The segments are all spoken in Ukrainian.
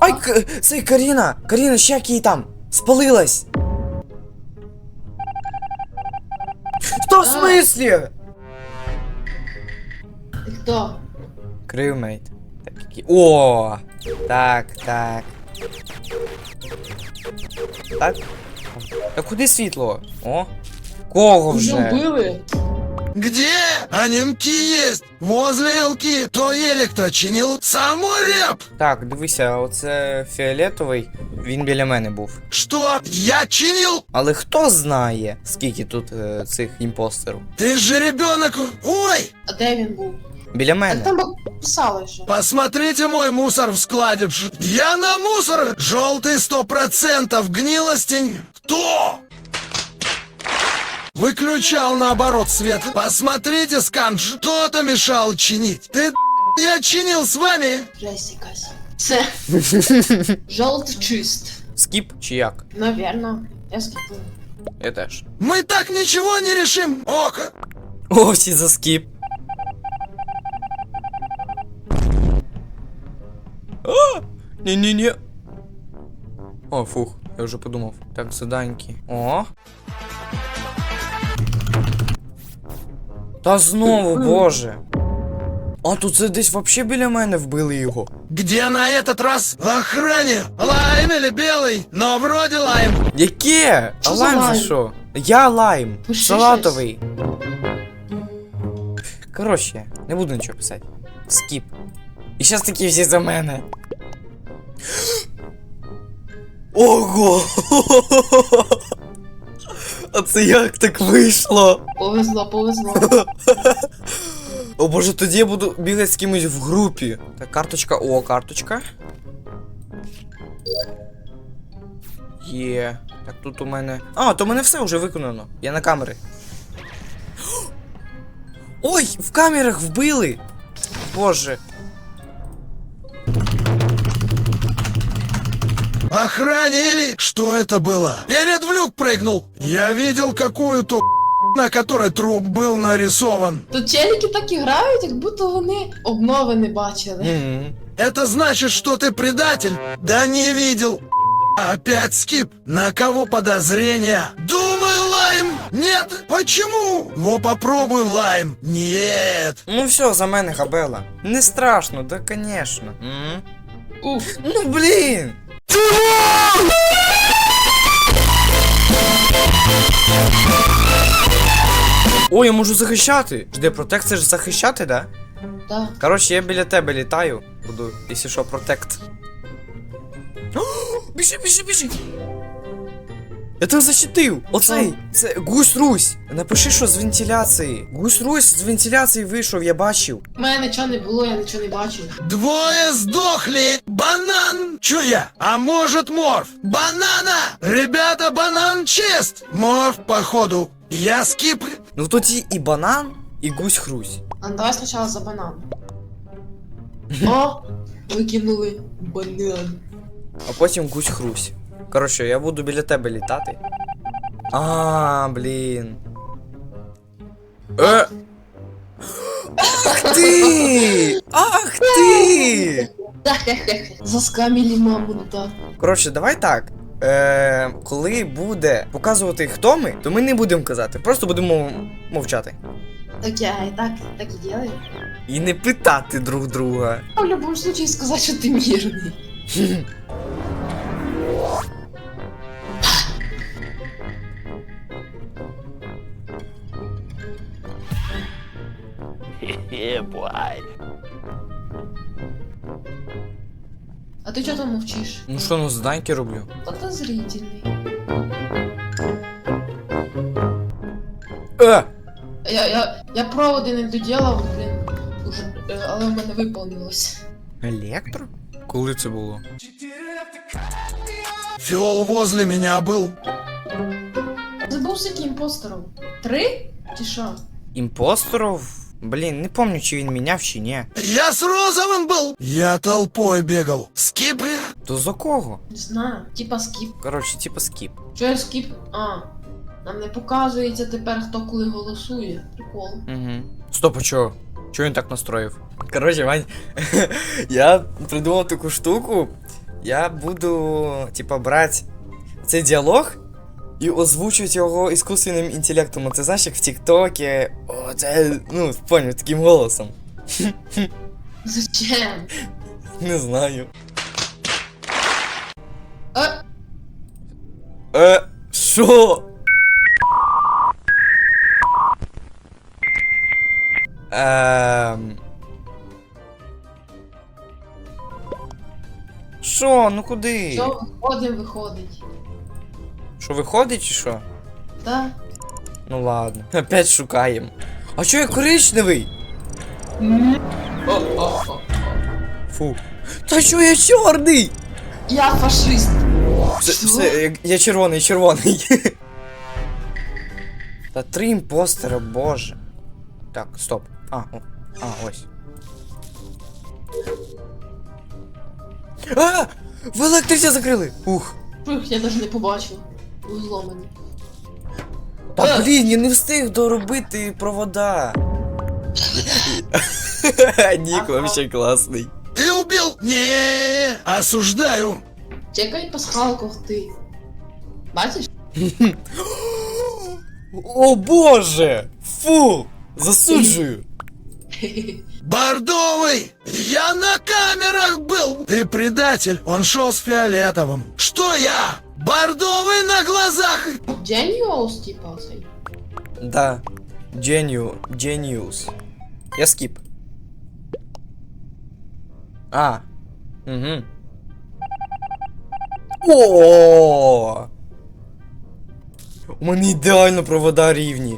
Ай, К- це Каріна! Каріна, ще її там? Спалилась! Що в А. смислі? Ти хто? Кривмейт. Так, які... О! Так, так. Так? Та куди світло? О? Кого Вже вже? вбили? Где? Анимки есть. Возле елки. То елик-то чинил самореп. Так, дивися, оце фіолетовий, він біля мене був. Что? Я чинил? Але хто знає, скільки тут е, цих імпостерів? Ты же ребенок. Ой! А де він був? Біля Так мене. там писало ще. Посмотрите мой мусор в складе. Пш, Я на мусор. Желтый сто процентов. Гнилостень. Кто? Выключал наоборот свет. Посмотрите, скан, что-то мешал чинить. Ты я чинил с вами. Жесть якась. Це. Жовт чист. Скіп чи як? Навірно. Я скіпую. Я теж. Мы так ничего не решим. Око. О, всі за скіп. А! Ні-ні-ні. О, фух, я вже подумав. Так, заданьки. О. Та знову, боже. А тут це десь вообще біля мене вбили його. Где на этот раз в охране? Лайм или белый? Но вроде лайм. Яке? А Що за лайм за лайм? що? Я лайм. Пиши Салатовий. Коротше, не буду нічого писати. Скіп. І зараз такі всі за мене. Ого! А це як так вийшло? Повезло, повезло. О боже, тоді я буду бігати з кимось в групі. Так, карточка. О, карточка. Є. Так, тут у мене. А, то у мене все вже виконано. Я на камери. Ой, в камерах вбили! Боже. Охранили? Что это было? Перед в люк прыгнул. Я видел какую-то на которой труп был нарисован. Тут челіки так і грають, як будто вони обнови не бачили. Мгм. Это значит, что ты предатель? Да не видел. Опять скип. На кого подозрения? Думаю, лайм. Нет. Почему? Ну попробуй лайм. Нет. Ну все, за мене габела. Не страшно, да конечно. М? Уф. Ну блін! О, я можу захищати. Жди, протект це ж захищати, да? Так. Коротше, я біля тебе літаю. Буду, якщо що, протект. Біжи, біжи, біжи. Я тебе защитив. Оцей. Це гусь Русь. Напиши, що з вентиляції. Гусь Русь з вентиляції вийшов, я бачив. У мене нічого не було, я нічого не бачив. Двое сдохли. Банан. Чё я? А может морф? Банана. Ребята, банан чест. Морф, походу. Я скип. Ну тоді і банан, і гусь Хрусь. А ну, давай спочатку за банан. О! Викинули банан. А потім гусь Хрусь. Коротше, я буду біля тебе літати. А, блін. Е. Ах ти! Ах ти! Заскамілі мамонта. Коротше, давай так. Е, коли буде показувати, хто ми, то ми не будемо казати, просто будемо мовчати. Так я і так, так і делаю. І не питати друг друга. А в будь-якому случае сказати, що ти мирний. А ти чого там мовчиш? Ну що, ну заданьки роблю. Подозрительний. Е! Я, я, я проводи не доділав, блін, уже, е, але в мене виповнилось. Електро? Коли це було? Фиол возле меня был. Забув скільки імпостерів? Три? Чи що? Імпостеров? Блін, не пам'ятаю, чи він міняв, чи ні. Я с розовым был. Я толпой бегал. Скип. То за кого? Не знаю. Типа скіп. Коротше, типа скіп. Що я скіп? А. Нам не показується тепер, хто коли голосує. Прикол. Угу. Стоп, а чо? Чо він так настроїв? Коротше, Вань, я придумав таку штуку. Я буду, типа, брати цей діалог і озвучувати його іскусственним інтелектом. Це знаєш, як в Тіктокі. О, це, ну, поняв, таким голосом. Зачем? Не знаю. Е, Е, що? Ем... Що, ну куди? що виходимо, виходить. Що виходить чи що? Да? Ну ладно. Опять шукаємо. А чо я коричневий? Фу. Та чо я чорний? Я фашист. Все, все, я, я червоний, червоний. Та три імпостера, боже. Так, стоп. А, о, а, ось. А! В електриці закрили! Ух. Фух, я навіть не побачив. Ви зломані. Та блін, я не встиг доробити провода. Нік вообще класний. Ты убил? Не, осуждаю. Чекай пасхалку ти. Бачиш? О боже! Фу! Засуджую! Бордовый! Я на камерах был! Ты предатель! Он шел с фиолетовым. Что я? Бордовый на глазах! Genius, типа, оцей. Да. Генію. Genius. Я скіп. А. Угу. О! У мене ідеально провода рівні.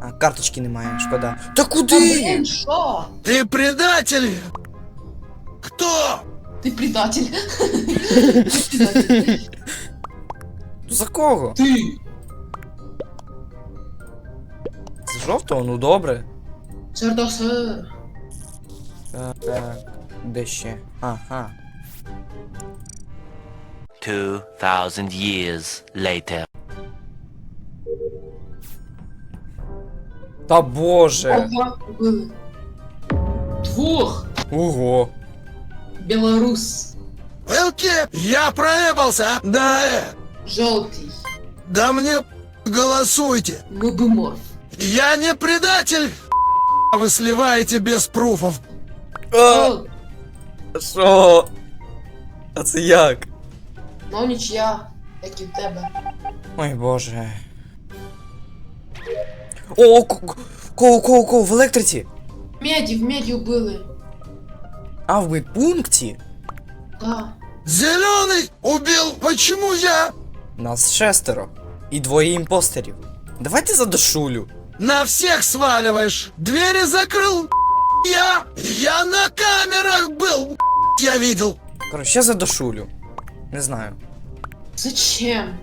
А, карточки немає, шкода. Та Та, куди? блін, що? Ты предатель! Кто? Ти предатель. Ти предатель. За кого? Ти. З жовтого? Ну добре. Так, так. Де ще? Ага. 2,000 years later. Та боже. Ого. Двох. Ого. Білорус. Велки, я проебался! Да, э, Жовтий. да мне голосуйте! Мобиморф. Я не предатель! Вы сливаете без пруфов. О, що? А це як? ну нічия, як і в тебе. Ой боже. О, ко- ко- ко- ко, в електриці. Меді, в меді вбили. А в медпункті Да. Зеленый убил! Почему я? нас шестеро. І двоє імпостерів. Давайте задушулю. На всех сваливаешь! Двери закрыл! Я! Я на камерах был! Я видел! Коротше, я задушулю. Не знаю. Зачем?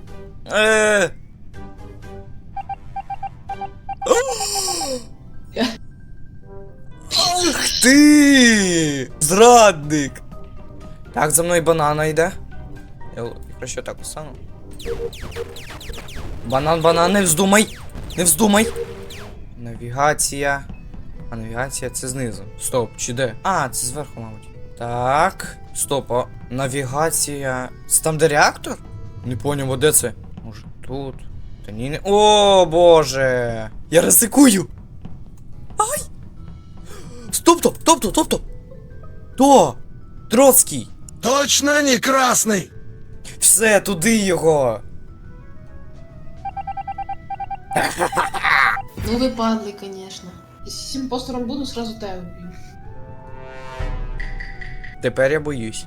Е. Ах ти! Зрадник! Так, за мною банана йде. Я л- краще так устану. Банан, банан, не вздумай! Не вздумай! Навігація. А навігація це знизу. Стоп, чи де? А, це зверху, мабуть. Так. Стоп, а навігація. Це там де реактор? Не поняв, а де це? Може тут? Та ні, не. О, боже! Я ризикую! Ай! Стоп-то! Тобто, тобто! То! Троцький! Точно не красный! Все, туди його! Ну ви падли, конечно. Якщо з імпостером буду, сразу тебе вб'ю. Тепер я боюсь.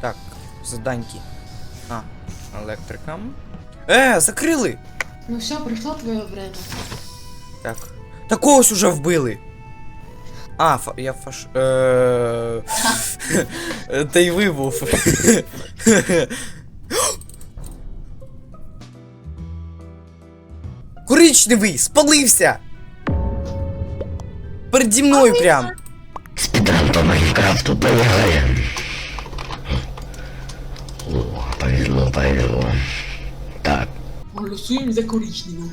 Так, заданьки. А, електрикам. Е, закрили! Ну все, прийшло твоє время. Так. Та когось уже вбили. А, фа- я фаш. Е... Та й ви був. Коричневий, спалився! Переді мною прям. Спидран по Майнкрафту поиграем. О, повезло, повезло. Так, Голосуємо за коричневого.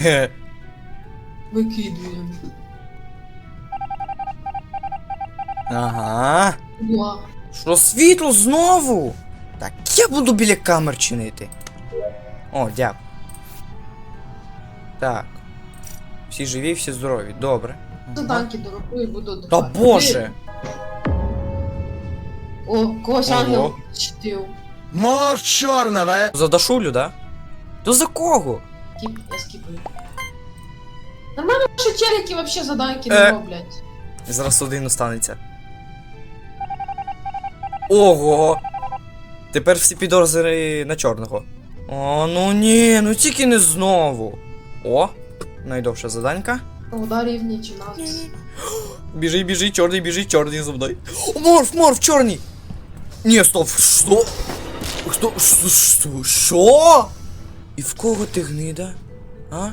Викидуємо. Ага. Була. Що світло знову? Так, я буду біля камер чинити. О, дякую. Так. Всі живі, всі здорові. Добре. Ага. Заданки дорогу і буду Та боже! О, когось Ого. ангел щитив. Мов черного. За Дашулю, да? То за кого? Кіп, я скіпаю. Нормально, що челіки вообще заданки Е. не роблять. Зараз один останеться. Ого! Тепер всі підозри на чорного. О, ну ні, ну тільки не знову. О, найдовша заданька. Ударів ніч у нас. Біжи, біжи, чорний, біжи, чорний за мною. О, морф, морф, чорний! Ні, стоп, що? Хто? Що? Що? І в кого ти гнида? А?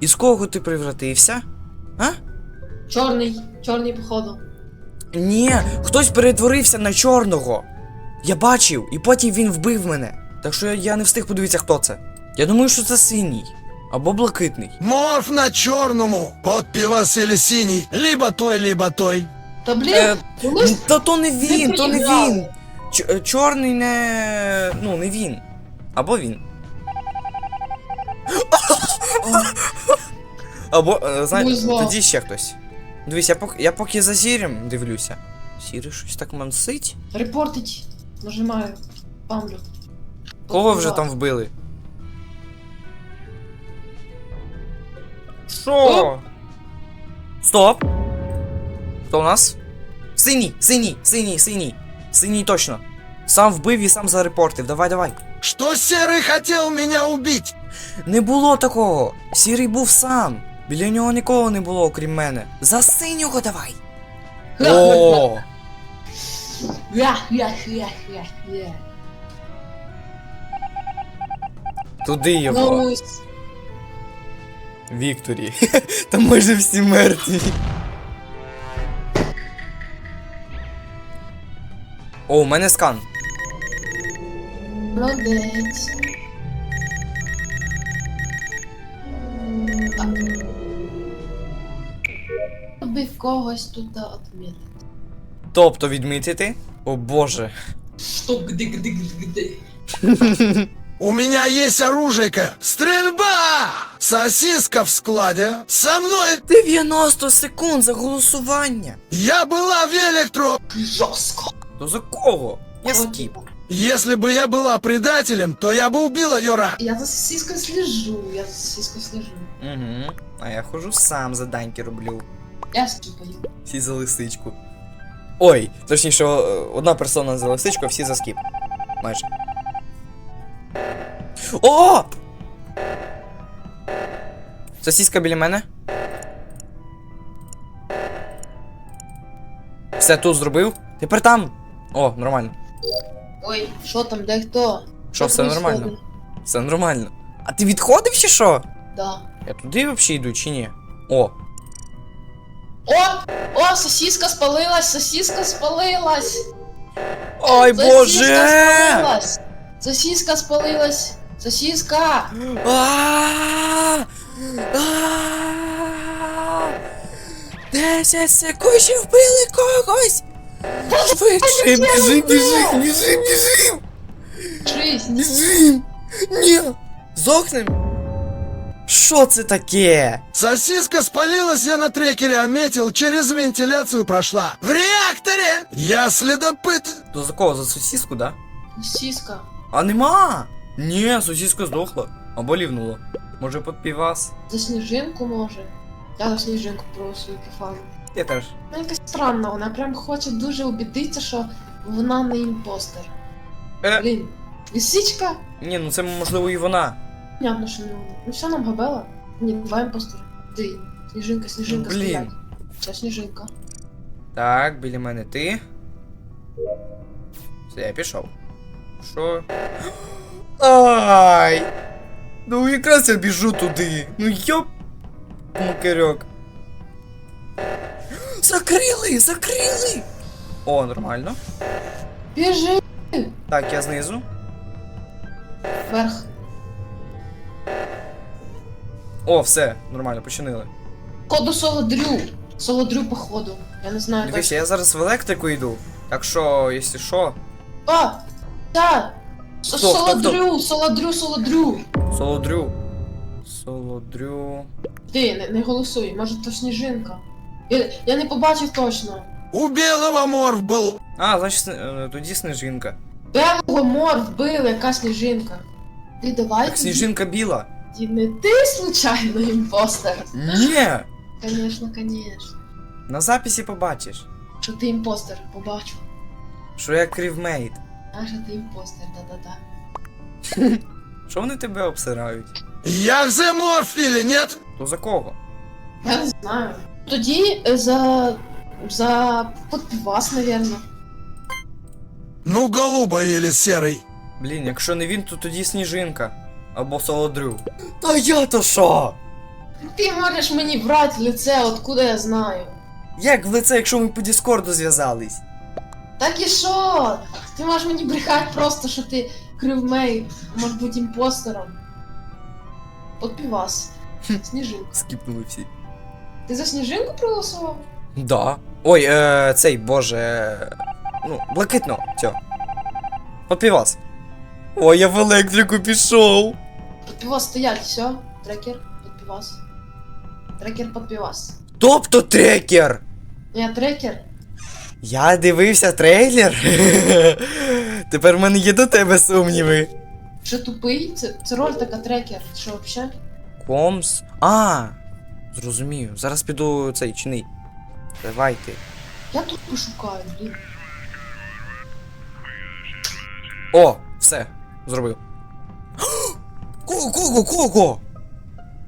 І з кого ти превратився? А? Чорний, чорний походу. Ні, хтось перетворився на чорного. Я бачив, і потім він вбив мене. Так що я, я не встиг подивитися, хто це. Я думаю, що це синій. Або блакитний. Морф на черному. Подпивас или синий. Либо той, либо той. Та блін, Е, вони Та то не він, не то не він. Ч- чорний не. Ну, не він. Або він. Або, е, знаєш, Вузло. тоді ще хтось. Дивись, я поки, я поки за сірим дивлюся. Сірий щось так мансить. репортить. Нажимаю. Памлю. Кого вже там вбили? Що? Стоп! Хто у нас? Синій, синій, синій, синій. Синій точно. Сам вбив і сам зарепортив. Давай, давай. Что серый хотел меня убить? Не було такого. Сірий був сам. Біля нього нікого не було, окрім мене. За синього давай. О! Я, я, я, я, я. Туди його. Ну. Вікторі. Там майже всі мертві. О, у мене скан. Молодець. Так. Аби когось тут отмітити. Тобто відмітити? О боже. Що где, где, где? У меня есть оружейка. Стрельба! Сосиска в складе. Со мной 90 секунд за голосування. я была в электро. Жорстко. То за кого? Я скіп. Если бы я была предателем, то я бы убила Юра. Я за сосискою слежу, я за сосискою слежу. Угу. А я хожу сам заданьки роблю. Я скіпаю. Всі за лисичку. Ой, точніше, о- одна персона за лисичку, а всі за скіп. Майже. О! Сосіска біля мене. Все тут зробив. Тепер там. О, нормально. Ой, що там, де хто? Що, все нормально? Все нормально. А ти відходив чи що? Да. Я туди взагалі йду чи ні? О, О! О, сосиска спалилась, сосиска спалилась! Ой, Сосиска боже! спалилась! Сосиска спалилась! Сосиска! Десять секунд вбили когось! Швидше, біжи, біжи, біжи, біжи! Шість! Біжи! Ні! Зохнем! Що це таке? Сосиска спалилась, я на трекере ометил, через вентиляцию прошла. В реакторе! Я следопыт. То за кого? За сосиску, да? Сосиска! А нема! Ні, сосиска здохла. Або лівнула. Може під півас? За сніжинку може. Я за сніжинку проголосую профану. Я теж. Вона якась странна, вона прям хоче дуже убідитися, що вона не імпостер. Е. Блін, лисичка? Ні, ну це можливо і вона. Понятно, що не вона. Ну все нам габела. Ні, два імпостери. Ти. Сніжинка, сніжинка, Блін. стріляй. Це сніжинка. Так, біля мене ти. Все, я пішов. Що? Ай! Ну якраз я біжу туди. Ну йоп. Макарьок. Закрили! Закрили! О, нормально. Біжи! Так, я знизу. Вверх. О, все, нормально, починили. Ходу солодрю. Солодрю, походу. Я не знаю Дивись, точно. я зараз в електрику йду. Так що, якщо що, А! Та! Солодрю, солодрю, солодрю. солодрю. Солодрю. Ти, не, не голосуй, може то сніжинка. Я, я не побачив точно. У белого морф был. А, значить, сни- е, тоді сніжинка. Белого мор вбили, яка сніжинка. Ти давай. Так сніжинка біла. тоді Не ти случайно імпостер. Ні! Конечно, конечно. На записі побачиш, Що ти імпостер, побачу. що я крівмейт. А що ти імпостер, да-да-да. Що вони тебе обсирають? Я the морф или нет? То за кого? Я не знаю. Тоді е, за. за подпівас, навірно. Ну, голубой или серый. Блін, якщо не він, то тоді сніжинка. Або солодрю. Та я то що? Ти можеш мені брати лице, откуда я знаю. Як в лице, якщо ми по Діскорду зв'язались? Так і що? Ти можеш мені брехати просто, що ти кривмей, може бути імпостером. Подпівас. Сніжинка. Скіпнули всі. Ти за сніжинку проголосував? Да. Ой, е, цей, боже. Ну, блакитно, цьо. Попівас. Ой, я в електрику пішов. Подпівас стоять, все. Трекер, подпівас. Трекер, подпівас. Тобто трекер! Я трекер. Я дивився трейлер. Тепер в мене є до тебе сумніви. Що тупий? Це, це роль така трекер. Що взагалі? Комс. А, зрозумію. Зараз піду цей чиний. Давайте. Я тут пошукаю, блін. О, все, зробив. Кого, кого, кого?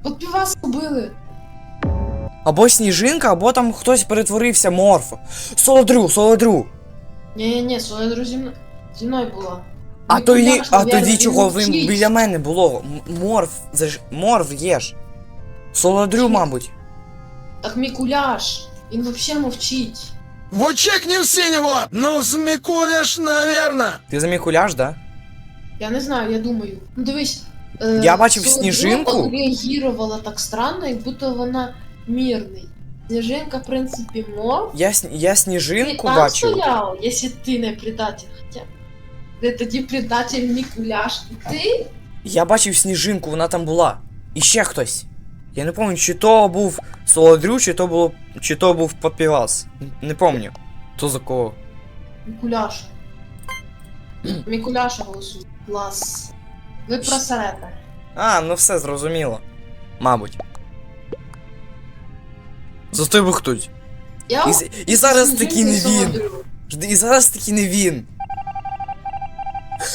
Подпівас убили. Або сніжинка, або там хтось перетворився морф. Солодрю, солодрю. Ні-ні-ні, друзі зі мно- зі мною була. А тоді, а тоді чого ви біля мене було? М- Морф, це ж морф є ж. Солодрю, мабуть. Так мій куляш. Він взагалі мовчить. Вот чекни в синего. Ну, смекулишь, наверное. Ти за мій куляш, да? Я не знаю, я думаю. Ну дивись. Е, Я бачив Солодро сніжинку. реагувала так странно, як будто вона мирний. Сніжинка, в принципі, мов. Я, сні- я Ти сніжинку там бачив. стояв, якщо ти не предатель. Хоча. Де тоді предатель мій куляш. І ти? Я бачив сніжинку, вона там була. І ще хтось. Я не пам'ятаю, чи то був Солодрю, чи то було. чи то був Папівас. Не пам'ятаю. То за кого? Мікуляша. Мікуляша голосує. Клас. Ви просерете. А, ну все зрозуміло. Мабуть. Зато вихтуть. Я І, і зараз таки не він. І зараз таки не він.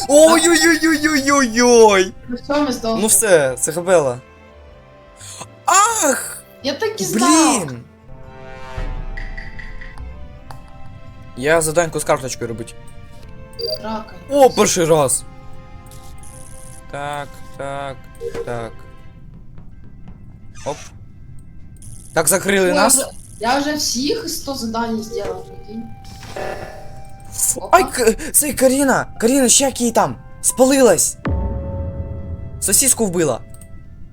Ой-ой-ой-ой-ой-ой-ой! Ну все. Ну все, це габела. Ах! Я так і знав. Блін! Я заданьку з карточкою робить. Рака. О, перший раз. Так, так, так. Оп. Так, закрили Я нас. вже, я вже всіх 100 задань зробив, прикинь. Ай, К- цей Каріна! Каріна, ще як її там? Спалилась! Сосіску вбила.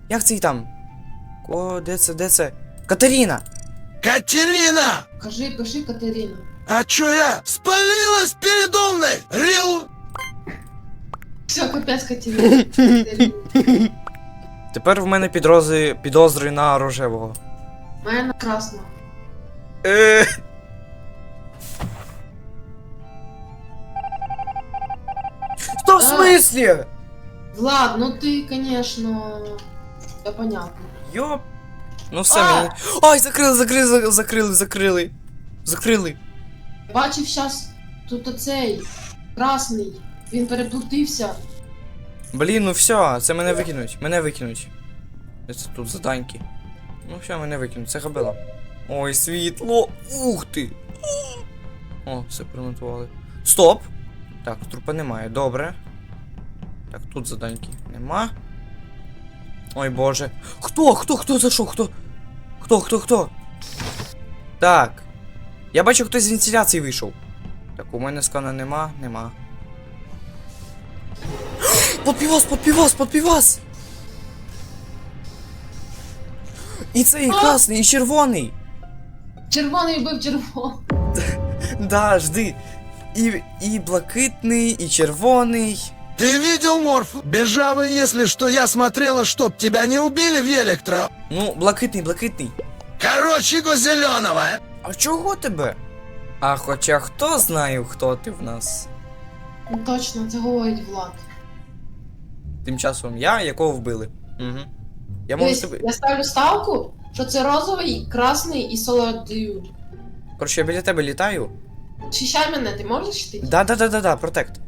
Як це її там? Ко, де це, де це? Катерина! Катерина! Кажи, пиши Катерина. А чё я? Спалилась передо мной! Рил! Все, капець Катерина. Катерина. Тепер в мене підрози, підозри на рожевого. Моя на красну. Е. Что в А. смысле? Влад, ну ти, конечно. Я понятно. Йоп. Ну все, А. мені. Ай, закрили, закрили, за- закрили, закрили. Закрили. Бачив щас тут оцей красний. Він переплутився. Блін, ну все, це мене викинуть. Мене викинуть. Це тут заданьки. Ну все, мене викинуть, це габела. Ой, світло. Ух ти. О, все примонтували. Стоп! Так, трупа немає, добре. Так, тут заданьки нема. Ой боже. Хто? Хто? Хто зайшов? Хто? Хто, хто, хто? Так. Я бачу, хтось з вентиляції вийшов. Так, у мене скана нема, нема. Подпівас, подпівас, подпівас! І цей красний, і червоний. Червоний вбив червоний. Да, жди. І, і блакитний, і червоний. Ты видел, Морф? Бежавый, если что, я смотрела, чтоб тебя не убили в электро. Ну, блакитний, блакитний. Короче, его зеленого. А чого тебе? А хоча хто знає, хто ти в нас? Ну, Точно, це говорить Влад. Тим часом я, якого вбили. Угу. Я можу Дивись, тобі. я ставлю ставку, що це розовий, красний і Solar Dude. Коротше, я біля тебе літаю. Чищай мене, ти можеш йти? Да, да, да, да, да, протект.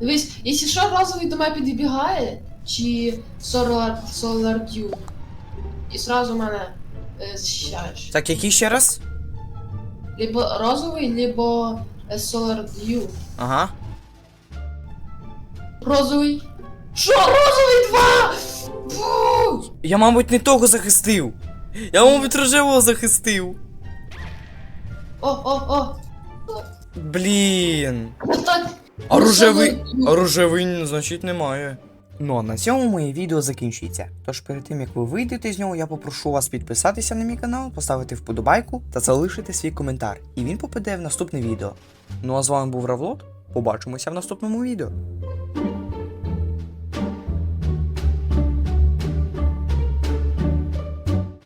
Дивись, якщо що, розовий до мене підбігає, чи Solar, Solar Dude. І сразу мене е, захищаєш. Так, який ще раз? Либо розовий, либо е, Solar Dude. Ага. Розовий. Що, розовий два? Фу! Я, мабуть, не того захистив. Я, мабуть, рожевого захистив. О, о, о. Блін. Так. А рожевий. А рожевий, значить, немає. Ну а на цьому моє відео закінчується. Тож перед тим як ви вийдете з нього, я попрошу вас підписатися на мій канал, поставити вподобайку та залишити свій коментар. І він попаде в наступне відео. Ну а з вами був Равлот. Побачимося в наступному відео.